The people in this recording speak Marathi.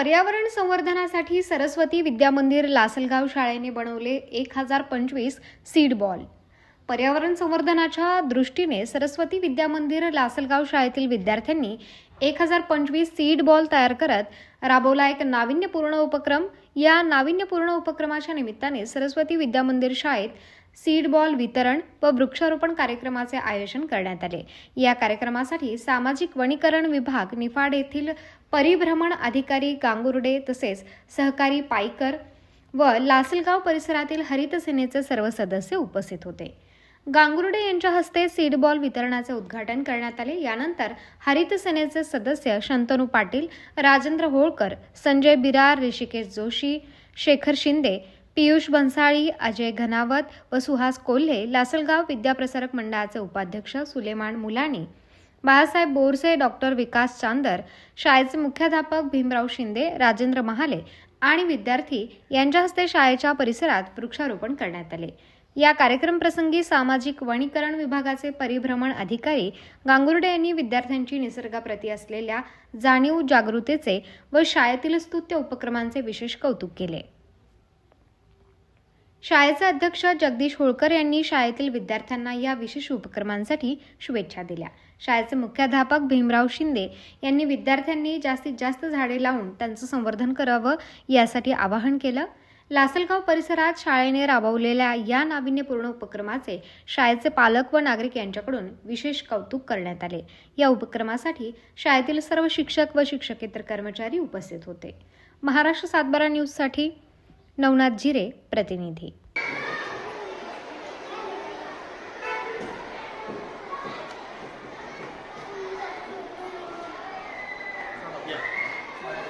पर्यावरण संवर्धनासाठी सरस्वती विद्यामंदिर लासलगाव शाळेने बनवले एक हजार पंचवीस सीड बॉल. पर्यावरण संवर्धनाच्या दृष्टीने सरस्वती विद्यामंदिर लासलगाव शाळेतील विद्यार्थ्यांनी एक हजार पंचवीस सीड बॉल तयार करत राबवला एक नाविन्यपूर्ण उपक्रम. या नाविन्यपूर्ण उपक्रमाच्या निमित्ताने सरस्वती विद्यामंदिर शाळेत सीड बॉल वितरण व वृक्षारोपण कार्यक्रमाचे आयोजन करण्यात आले. या कार्यक्रमासाठी सामाजिक वनीकरण विभाग निफाड येथील परिभ्रमण अधिकारी गांगुर्डे तसेच सहकारी पायकर व लासलगाव परिसरातील हरित सेनेचे सर्व सदस्य उपस्थित होते. गांगुर्डे यांच्या हस्ते सीड बॉल वितरणाचे उद्घाटन करण्यात आले. यानंतर हरित सेनेचे सदस्य शंतनू पाटील राजेंद्र होळकर संजय बिरार ऋषिकेश जोशी शेखर शिंदे पियुष बनसाळी अजय घनावत व सुहास कोल्हे लासलगाव विद्याप्रसारक मंडळाचे उपाध्यक्ष सुलेमान मुलानी बाळासाहेब बोरसे डॉक्टर विकास चांदर शाळेचे मुख्याध्यापक भीमराव शिंदे राजेंद्र महाले आणि विद्यार्थी यांच्या हस्ते शाळेच्या परिसरात वृक्षारोपण करण्यात आले. या कार्यक्रमप्रसंगी सामाजिक वनीकरण विभागाचे परिभ्रमण अधिकारी गांगुर्डे यांनी विद्यार्थ्यांची निसर्गाप्रती असलेल्या जाणीव जागृतीचे व शाळेतील स्तुत्य उपक्रमांचे विशेष कौतुक केले. शाळेचे अध्यक्ष जगदीश होळकर यांनी शाळेतील विद्यार्थ्यांना या विशेष उपक्रमांसाठी शुभेच्छा दिल्या. शाळेचे मुख्याध्यापक भीमराव शिंदे यांनी विद्यार्थ्यांनी जास्तीत जास्त झाडे लावून त्यांचं संवर्धन करावं यासाठी आवाहन केलं. लासलगाव परिसरात शाळेने राबवलेल्या या नाविन्यपूर्ण उपक्रमाचे शाळेचे पालक व नागरिक यांच्याकडून विशेष कौतुक करण्यात आले. या उपक्रमासाठी शाळेतील सर्व शिक्षक व शिक्षकेतर कर्मचारी उपस्थित होते. महाराष्ट्र सातबारा न्यूजसाठी नवनाथ जिरे प्रतिनिधी Yeah.